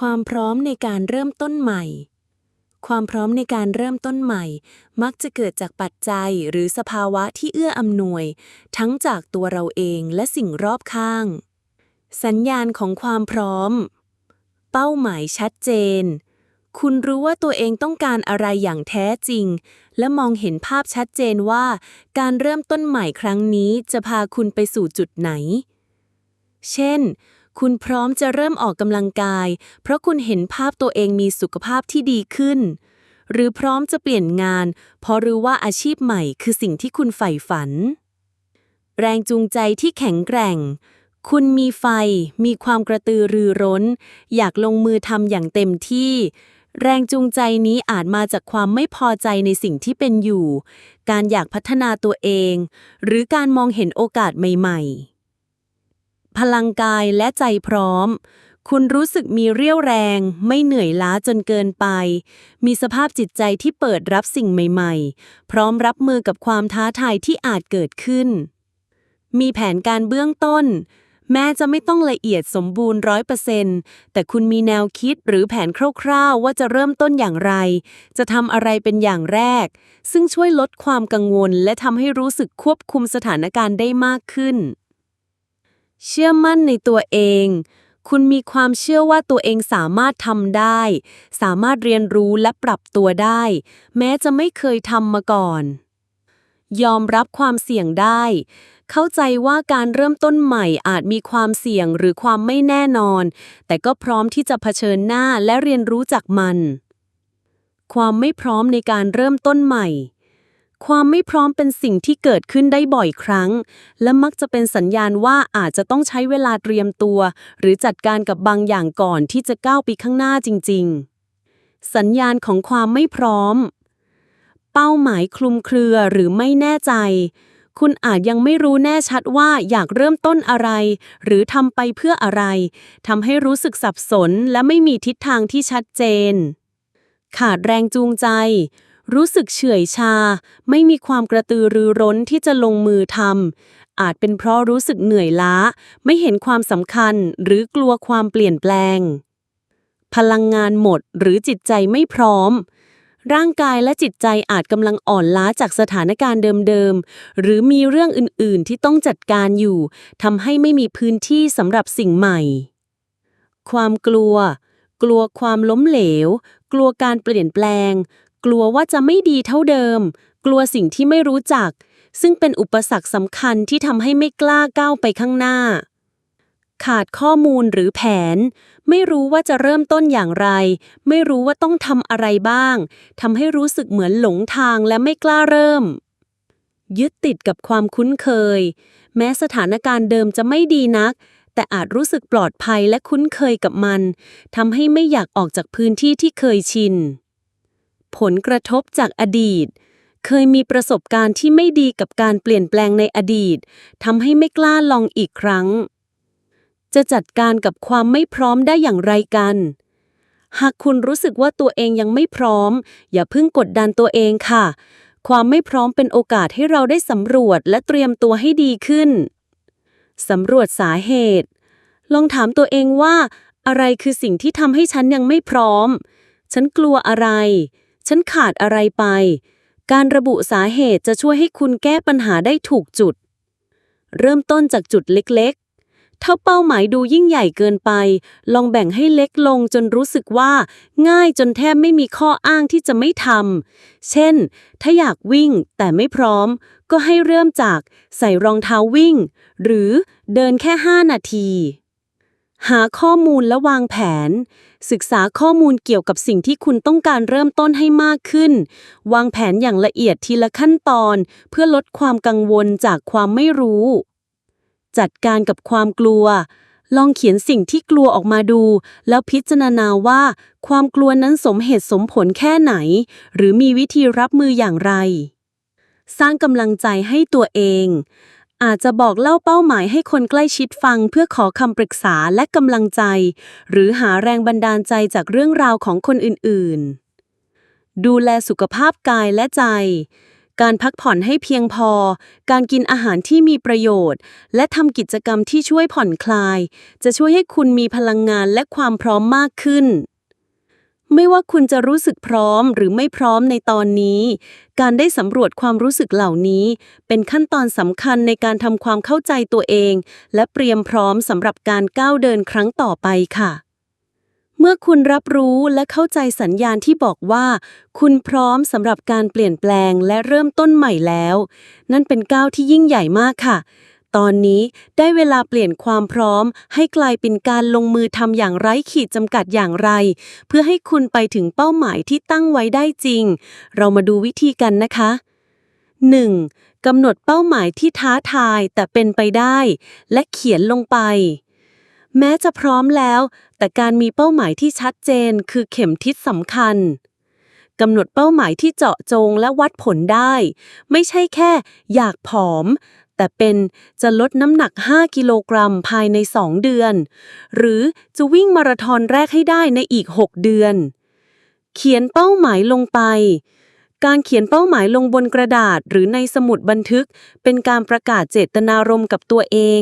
ความพร้อมในการเริ่มต้นใหม่ ความพร้อมในการเริ่มต้นใหม่ มักจะเกิดจากปัจจัยหรือสภาวะที่เอื้ออำนวย ทั้งจากตัวเราเองและสิ่งรอบข้าง สัญญาณของความพร้อม เป้าหมายชัดเจน คุณรู้ว่าตัวเองต้องการอะไรอย่างแท้จริง และมองเห็นภาพชัดเจนว่า การเริ่มต้นใหม่ครั้งนี้จะพาคุณไปสู่จุดไหน เช่น คุณพร้อมจะเริ่มออกกำลังกาย เพราะคุณเห็นภาพตัวเองมีสุขภาพที่ดีขึ้น หรือพร้อมจะเปลี่ยนงาน เพราะรู้ว่าอาชีพใหม่คือสิ่งที่คุณใฝ่ฝัน แรงจูงใจที่แข็งแกร่ง คุณมีไฟ มีความกระตือรือร้น อยากลงมือทำอย่างเต็มที่แรงจูงใจนี้อาจมาจากความไม่พอใจในสิ่งที่เป็นอยู่ การอยากพัฒนาตัวเอง หรือการมองเห็นโอกาสใหม่ ๆ พลังกายและใจพร้อม คุณรู้สึกมีเรี่ยวแรง ไม่เหนื่อยล้าจนเกินไป มีสภาพจิตใจที่เปิดรับสิ่งใหม่ๆ พร้อมรับมือกับความท้าทายที่อาจเกิดขึ้น มีแผนการเบื้องต้น แม้จะไม่ต้องละเอียดสมบูรณ์ร้อยเปอร์เซนต์แต่คุณมีแนวคิดหรือแผนคร่าวๆ ว่าจะเริ่มต้นอย่างไร จะทำอะไรเป็นอย่างแรก ซึ่งช่วยลดความกังวลและทำให้รู้สึกควบคุมสถานการณ์ได้มากขึ้น เชื่อมั่นในตัวเอง คุณมีความเชื่อว่าตัวเองสามารถทำได้ สามารถเรียนรู้และปรับตัวได้ แม้จะไม่เคยทำมาก่อน ยอมรับความเสี่ยงได้ เข้าใจว่าการเริ่มต้นใหม่อาจมีความเสี่ยงหรือความไม่แน่นอน แต่ก็พร้อมที่จะเผชิญหน้าและเรียนรู้จากมัน ความไม่พร้อมในการเริ่มต้นใหม่ ความไม่พร้อมเป็นสิ่งที่เกิดขึ้นได้บ่อยครั้ง และมักจะเป็นสัญญาณว่าอาจจะต้องใช้เวลาเตรียมตัว หรือจัดการกับบางอย่างก่อนที่จะก้าวไปข้างหน้าจริง ๆ สัญญาณของความไม่พร้อม เป้าหมายคลุมเครือหรือไม่แน่ใจ คุณอาจยังไม่รู้แน่ชัดว่าอยากเริ่มต้นอะไร หรือทำไปเพื่ออะไรทำให้รู้สึกสับสนและไม่มีทิศทางที่ชัดเจน ขาดแรงจูงใจ รู้สึกเฉื่อยชา ไม่มีความกระตือรือร้นที่จะลงมือทำ อาจเป็นเพราะรู้สึกเหนื่อยล้า ไม่เห็นความสำคัญหรือกลัวความเปลี่ยนแปลง พลังงานหมดหรือจิตใจไม่พร้อม ร่างกายและจิตใจอาจกำลังอ่อนล้าจากสถานการณ์เดิมๆ หรือมีเรื่องอื่นๆ ที่ต้องจัดการอยู่ทำให้ไม่มีพื้นที่สำหรับสิ่งใหม่ ความกลัว กลัวความล้มเหลว กลัวการเปลี่ยนแปลง กลัวว่าจะไม่ดีเท่าเดิม กลัวสิ่งที่ไม่รู้จัก ซึ่งเป็นอุปสรรคสำคัญที่ทำให้ไม่กล้าก้าวไปข้างหน้า ขาดข้อมูลหรือแผน ไม่รู้ว่าจะเริ่มต้นอย่างไร ไม่รู้ว่าต้องทำอะไรบ้างทำให้รู้สึกเหมือนหลงทางและไม่กล้าเริ่ม ยึดติดกับความคุ้นเคย แม้สถานการณ์เดิมจะไม่ดีนักแต่อาจรู้สึกปลอดภัยและคุ้นเคยกับมัน ทำให้ไม่อยากออกจากพื้นที่ที่เคยชิน ผลกระทบจากอดีต เคยมีประสบการณ์ที่ไม่ดีกับการเปลี่ยนแปลงในอดีตทำให้ไม่กล้าลองอีกครั้ง จะจัดการกับความไม่พร้อมได้อย่างไรกัน หากคุณรู้สึกว่าตัวเองยังไม่พร้อม อย่าเพิ่งกดดันตัวเองค่ะ ความไม่พร้อมเป็นโอกาสให้เราได้สำรวจและเตรียมตัวให้ดีขึ้นสำรวจสาเหตุ ลองถามตัวเองว่า อะไรคือสิ่งที่ทำให้ฉันยังไม่พร้อม ฉันกลัวอะไร ฉันขาดอะไรไป การระบุสาเหตุจะช่วยให้คุณแก้ปัญหาได้ถูกจุด เริ่มต้นจากจุดเล็กๆ ถ้าเป้าหมายดูยิ่งใหญ่เกินไป ลองแบ่งให้เล็กลงจนรู้สึกว่า ง่ายจนแทบไม่มีข้ออ้างที่จะไม่ทำ เช่น ถ้าอยากวิ่งแต่ไม่พร้อม ก็ให้เริ่มจากใส่รองเท้าวิ่ง หรือเดินแค่ 5 นาที หาข้อมูลและวางแผน ศึกษาข้อมูลเกี่ยวกับสิ่งที่คุณต้องการเริ่มต้นให้มากขึ้น วางแผนอย่างละเอียดทีละขั้นตอน เพื่อลดความกังวลจากความไม่รู้ จัดการกับความกลัว ลองเขียนสิ่งที่กลัวออกมาดู แล้วพิจารณาว่า ความกลัวนั้นสมเหตุสมผลแค่ไหน หรือมีวิธีรับมืออย่างไร สร้างกำลังใจให้ตัวเอง อาจจะบอกเล่าเป้าหมายให้คนใกล้ชิดฟังเพื่อขอคำปรึกษาและกำลังใจ หรือหาแรงบันดาลใจจากเรื่องราวของคนอื่นๆ ดูแลสุขภาพกายและใจ การพักผ่อนให้เพียงพอ การกินอาหารที่มีประโยชน์ และทำกิจกรรมที่ช่วยผ่อนคลาย จะช่วยให้คุณมีพลังงานและความพร้อมมากขึ้น ไม่ว่าคุณจะรู้สึกพร้อมหรือไม่พร้อมในตอนนี้ การได้สำรวจความรู้สึกเหล่านี้ เป็นขั้นตอนสำคัญในการทำความเข้าใจตัวเอง และเตรียมพร้อมสำหรับการก้าวเดินครั้งต่อไปค่ะ เมื่อคุณรับรู้และเข้าใจสัญญาณที่บอกว่า คุณพร้อมสำหรับการเปลี่ยนแปลงและเริ่มต้นใหม่แล้ว นั่นเป็นก้าวที่ยิ่งใหญ่มากค่ะ ตอนนี้ได้เวลาเปลี่ยนความพร้อม ให้กลายเป็นการลงมือทำอย่างไร้ขีดจำกัดอย่างไร เพื่อให้คุณไปถึงเป้าหมายที่ตั้งไว้ได้จริง เรามาดูวิธีกันนะคะ 1. กำหนดเป้าหมายที่ท้าทายแต่เป็นไปได้ และเขียนลงไป แม้จะพร้อมแล้ว แต่การมีเป้าหมายที่ชัดเจน คือเข็มทิศสำคัญกำหนดเป้าหมายที่เจาะจงและวัดผลได้ ไม่ใช่แค่ อยากผอม แต่เป็นจะลดน้ำหนัก 5 กิโลกรัมภายใน 2 เดือน หรือจะวิ่งมาราธอนแรกให้ได้ในอีก 6 เดือน เขียนเป้าหมายลงไป การเขียนเป้าหมายลงบนกระดาษหรือในสมุดบันทึก เป็นการประกาศเจตนารมณ์กับตัวเอง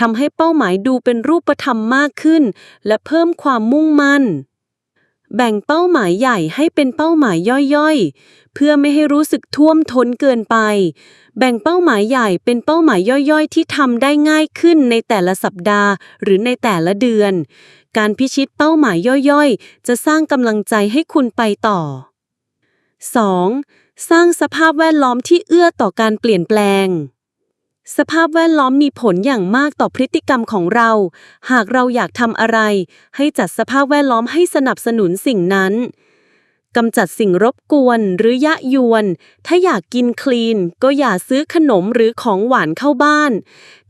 ทำให้เป้าหมายดูเป็นรูปธรรมมากขึ้น และเพิ่มความมุ่งมั่น แบ่งเป้าหมายใหญ่ให้เป็นเป้าหมายย่อยๆ เพื่อไม่ให้รู้สึกท่วมท้นเกินไป แบ่งเป้าหมายใหญ่เป็นเป้าหมายย่อยๆ ที่ทำได้ง่ายขึ้นในแต่ละสัปดาห์ หรือในแต่ละเดือน การพิชิตเป้าหมายย่อยๆ จะสร้างกำลังใจให้คุณไปต่อ 2. สร้างสภาพแวดล้อมที่เอื้อต่อการเปลี่ยนแปลง สภาพแวดล้อมมีผลอย่างมากต่อพฤติกรรมของเรา หากเราอยากทำอะไร ให้จัดสภาพแวดล้อมให้สนับสนุนสิ่งนั้นกำจัดสิ่งรบกวนหรือยะยวน ถ้าอยากกินคลีน ก็อย่าซื้อขนมหรือของหวานเข้าบ้าน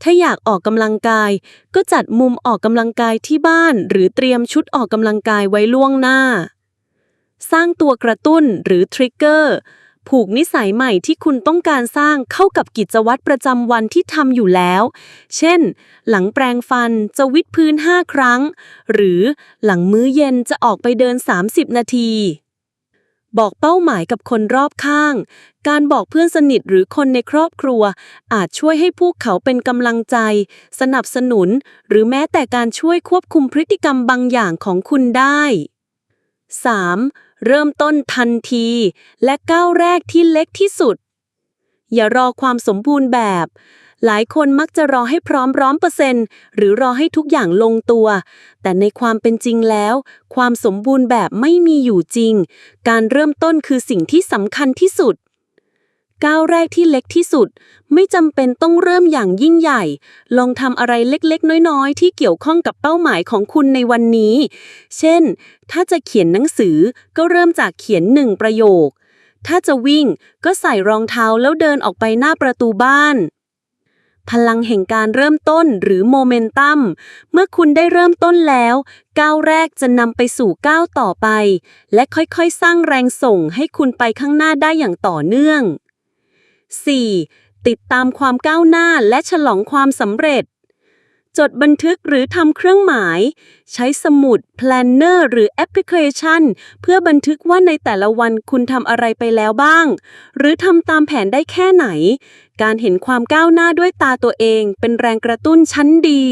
ถ้าอยากออกกำลังกาย ก็จัดมุมออกกำลังกายที่บ้าน หรือเตรียมชุดออกกำลังกายไว้ล่วงหน้า สร้างตัวกระตุ้นหรือทริกเกอร์ ผูกนิสัยใหม่ที่คุณต้องการสร้างเข้ากับกิจวัตรประจำวันที่ทำอยู่แล้ว เช่น หลังแปรงฟันจะวิดพื้น 5 ครั้ง หรือหลังมื้อเย็นจะออกไปเดิน 30 นาที บอกเป้าหมายกับคนรอบข้าง การบอกเพื่อนสนิทหรือคนในครอบครัว อาจช่วยให้พวกเขาเป็นกำลังใจ สนับสนุน หรือแม้แต่การช่วยควบคุมพฤติกรรมบางอย่างของคุณได้ 3. เริ่มต้นทันที และก้าวแรกที่เล็กที่สุด อย่ารอความสมบูรณ์แบบ หลายคนมักจะรอให้พร้อมร้อมเปอร์เซ็นต์หรือรอให้ทุกอย่างลงตัว แต่ในความเป็นจริงแล้ว ความสมบูรณ์แบบไม่มีอยู่จริง การเริ่มต้นคือสิ่งที่สำคัญที่สุด ก้าวแรกที่เล็กที่สุด ไม่จำเป็นต้องเริ่มอย่างยิ่งใหญ่ ลองทำอะไรเล็กๆ น้อยๆ ที่เกี่ยวข้องกับเป้าหมายของคุณในวันนี้ เช่น ถ้าจะเขียนหนังสือก็เริ่มจากเขียนหนึ่งประโยค ถ้าจะวิ่งก็ใส่รองเท้าแล้วเดินออกไปหน้าประตูบ้าน พลังแห่งการเริ่มต้นหรือโมเมนตัม เมื่อคุณได้เริ่มต้นแล้ว ก้าวแรกจะนำไปสู่ก้าวต่อไป และค่อยๆ สร้างแรงส่งให้คุณไปข้างหน้าได้อย่างต่อเนื่อง 4. ติดตามความก้าวหน้าและฉลองความสำเร็จ จดบันทึกหรือทำเครื่องหมาย ใช้สมุดแพลนเนอร์หรือแอปพลิเคชัน เพื่อบันทึกว่าในแต่ละวันคุณทำอะไรไปแล้วบ้าง หรือทำตามแผนได้แค่ไหน การเห็นความก้าวหน้าด้วยตาตัวเอง เป็นแรงกระตุ้นชั้นดี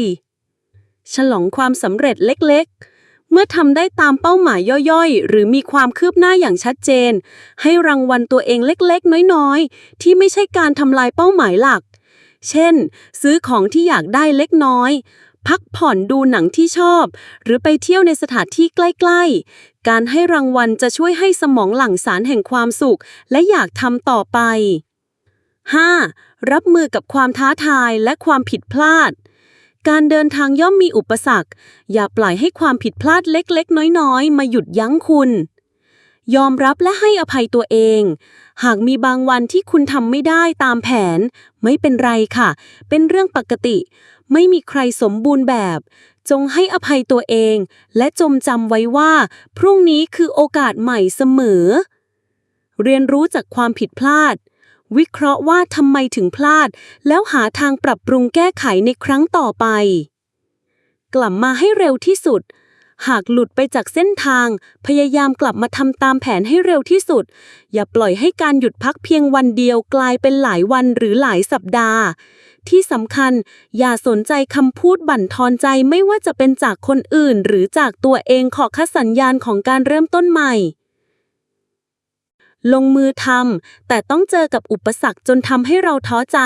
ฉลองความสำเร็จเล็กๆ เมื่อทำได้ตามเป้าหมายย่อยๆ หรือมีความคืบหน้าอย่างชัดเจน ให้รางวัลตัวเองเล็กๆ น้อยๆ ที่ไม่ใช่การทำลายเป้าหมายหลัก เช่น ซื้อของที่อยากได้เล็กน้อย พักผ่อนดูหนังที่ชอบ หรือไปเที่ยวในสถานที่ใกล้ ๆ การให้รางวัลจะช่วยให้สมองหลั่งสารแห่งความสุข และอยากทำต่อไป 5. รับมือกับความท้าทายและความผิดพลาด การเดินทางย่อมมีอุปสรรค อย่าปล่อยให้ความผิดพลาดเล็กๆ น้อยๆ มาหยุดยั้งคุณ ยอมรับและให้อภัยตัวเอง หากมีบางวันที่คุณทำไม่ได้ตามแผน ไม่เป็นไรค่ะ เป็นเรื่องปกติ ไม่มีใครสมบูรณ์แบบ จงให้อภัยตัวเอง และจมจำไว้ว่า พรุ่งนี้คือโอกาสใหม่เสมอ เรียนรู้จากความผิดพลาด วิเคราะห์ว่าทำไมถึงพลาด แล้วหาทางปรับปรุงแก้ไขในครั้งต่อไป กลับมาให้เร็วที่สุด หากหลุดไปจากเส้นทาง พยายามกลับมาทำตามแผนให้เร็วที่สุด อย่าปล่อยให้การหยุดพักเพียงวันเดียวกลายเป็นหลายวันหรือหลายสัปดาห์ ที่สำคัญ อย่าสนใจคำพูดบั่นทอนใจไม่ว่าจะเป็นจากคนอื่น หรือจากตัวเองขอคัดสัญญาณของการเริ่มต้นใหม่ ลงมือทำแต่ต้องเจอกับอุปสรรคจนทำให้เราท้อใจ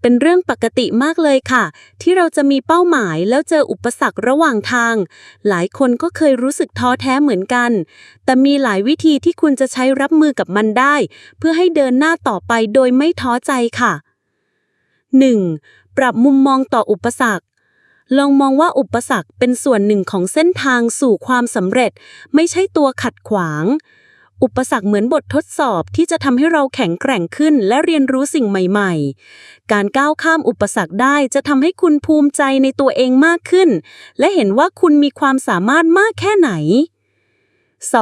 เป็นเรื่องปกติมากเลยค่ะ ที่เราจะมีเป้าหมายแล้วเจออุปสรรคระหว่างทาง หลายคนก็เคยรู้สึกท้อแท้เหมือนกัน แต่มีหลายวิธีที่คุณจะใช้รับมือกับมันได้ เพื่อให้เดินหน้าต่อไปโดยไม่ท้อใจค่ะ 1. ปรับมุมมองต่ออุปสรรคลองมองว่าอุปสรรคเป็นส่วนหนึ่งของเส้นทางสู่ความสำเร็จ ไม่ใช่ตัวขัดขวาง อุปสรรคเหมือนบททดสอบที่จะทำให้เราแข็งแกร่งขึ้นและเรียนรู้สิ่งใหม่ ๆ การก้าวข้ามอุปสรรคได้จะทำให้คุณภูมิใจในตัวเองมากขึ้น และเห็นว่าคุณมีความสามารถมากแค่ไหน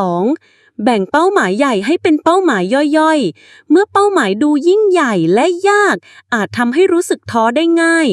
2. แบ่งเป้าหมายใหญ่ให้เป็นเป้าหมายย่อยๆ เมื่อเป้าหมายดูยิ่งใหญ่และยาก อาจทำให้รู้สึกท้อได้ง่าย